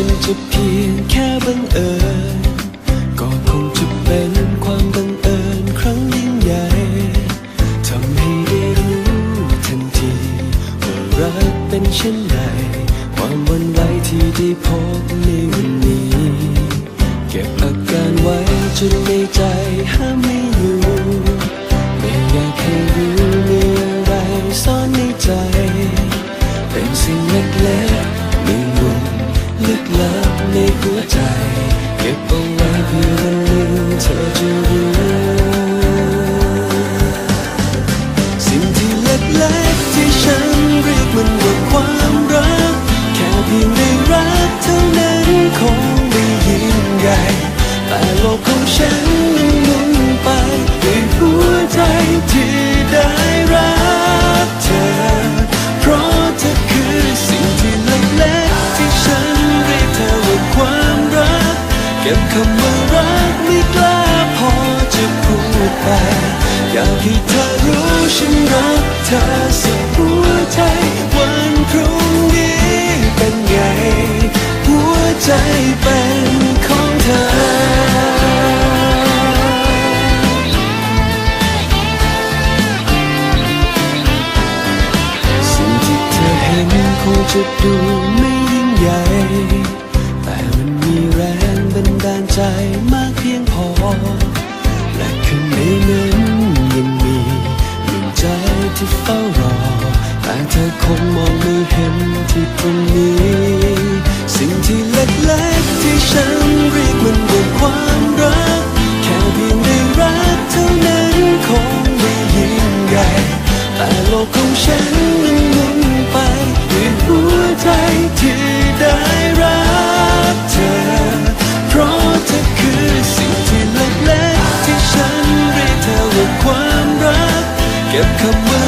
นั้นจะเพียงแค่บังเอิญก็คงจะเป็นความบังเอิญครั้งยิ่งใหญ่ทำให้ได้รู้ทันทีว่ารักเป็นเช่นไรความวันไหวที่ได้พบในวันนี้ เก็บอาการไว้จนในใจห้ามไม่ สิ่งที่เล็กๆที่ฉันเรียกมันว่าความรัก แค่เพียงได้รักเท่านั้นคงไม่ยิ่งใหญ่แต่โลกของฉันนั้นหมุนไปด้วยหัวใจที่ได้รักเธอ เพราะเธอคือสิ่งที่เล็กๆที่ฉันเรียกเธอว่าความรัก เก็บคำว่า แต่มันมีแรงบันดาลใจมากเพียงพอ และข้างในนั้นยังมีดวงใจที่เฝ้า เก็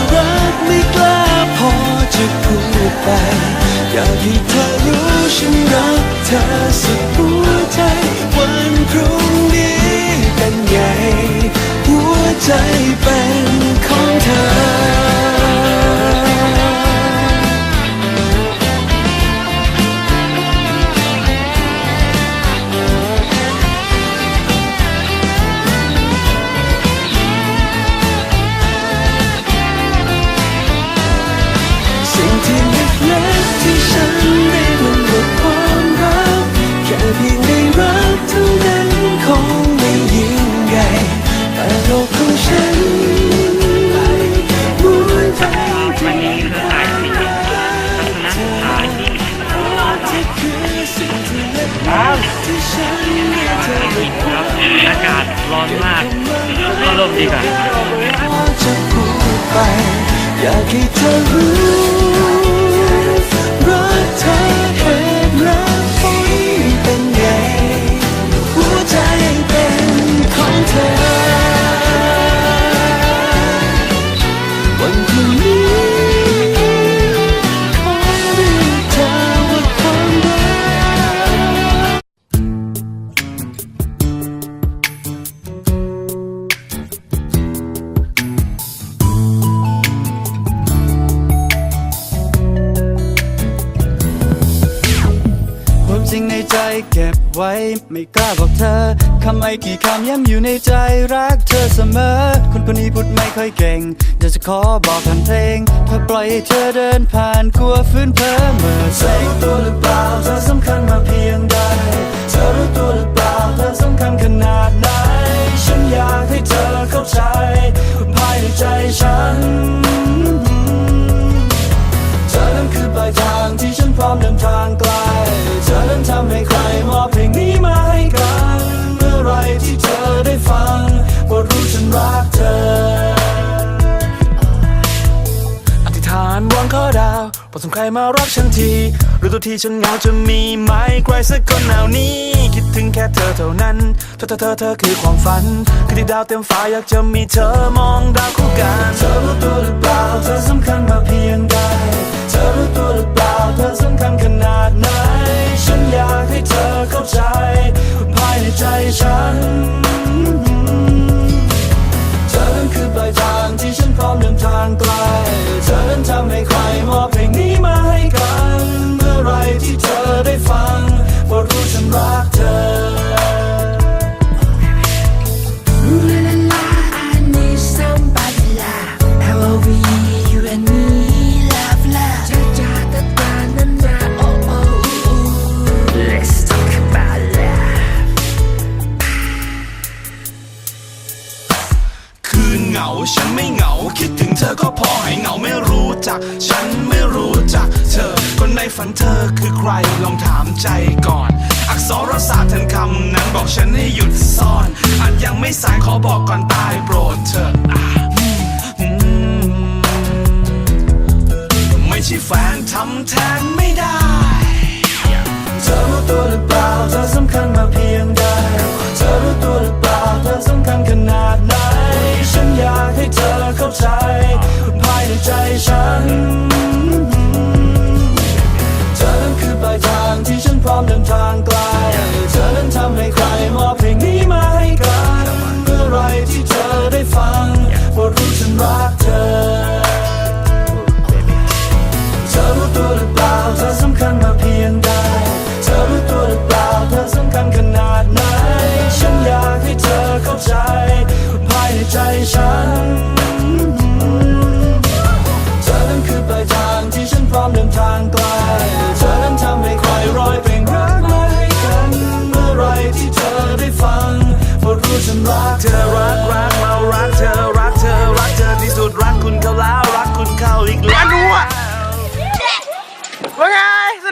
อากาศร้อนมากก็ร่มดีกว่าอยากให้เธอรู้ เก็บไว้ ไม่กล้าบอกเธอ คำไม่กี่คำย้ำอยู่ในใจรักเธอเสมอ คนคนนี้พูดไม่ค่อยเก่งเดี๋ยวจะขอบอกผ่านเพลงถ้าปล่อยให้เธอเดินผ่านกลัวฟื้นเพ้อเมื่อเธอรู้ตัวหรือเปล่าเธอสำคัญมาเพียงใดเธอรู้ตัวหรือเปล่าเธอสำคัญขนาดไหนฉันอยากให้เธอเข้าใจภายในใจฉันเธอนั้นคือปลายทางที่ฉันพร้อมเดินทางไกล เธอนั้นทำให้ ส่งใครมารักฉันทีหรือตัวที่ฉันเหงาจะมีไหมใครสักคนเหล่านี้ คิดถึงแค่เธอเท่านั้น เธอเธอเธอเธอคือความฝัน คือที่ดาวเต็มฟ้าอยากจะมีเธอมองดาวคู่กัน เธอรู้ตัวหรือเปล่า เธอสำคัญมาเพียงใด เธอรู้ตัวหรือเปล่า เธอสำคัญขนาดไหน ฉันอยากให้เธอเข้าใจ ภายในใจฉัน เธอนั้นคือปลายทางที่ฉันพร้อมเดินทางไกล รักเหงา ฉันไม่เหงา คิดถึงเธอก็พอให้เหงาไม่รู้จัก ฉันไม่รู้จัก เธอ คนในฝันเธอคือใครลองถามใจก่อน อักษรศาสตร์ทันคำนั้นบอกฉันให้หยุดซ่อนอันยังไม่สายขอบอกก่อนตายโปรดเถอะไม่ใช่แฟนทำแทนไม่ได้ เธอรู้ตัวหรือเปล่าเธอสำคัญมาเพียงใด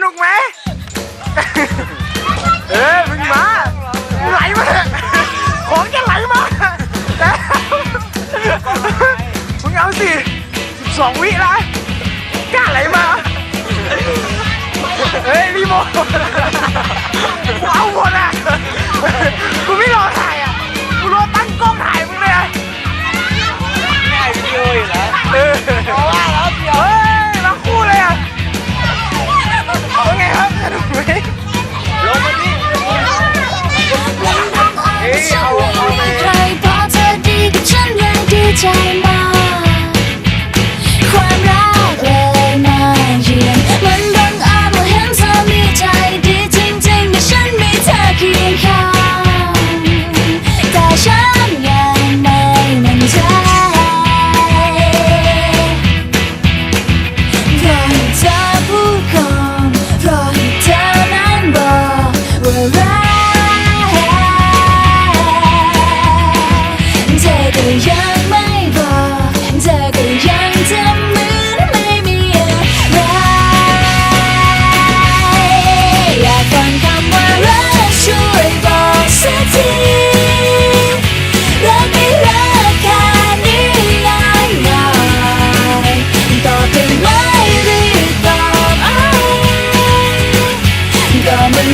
นุกไหมเอ้ยมึงมาไหลมาของจะไหลมามึงเอาสิสองวิละกล้าไหลมาเฮ้ยพี่โม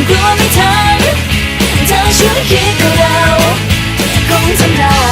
กลัวไม่ทันเธอช่วยคิดกับเราคงทำเรา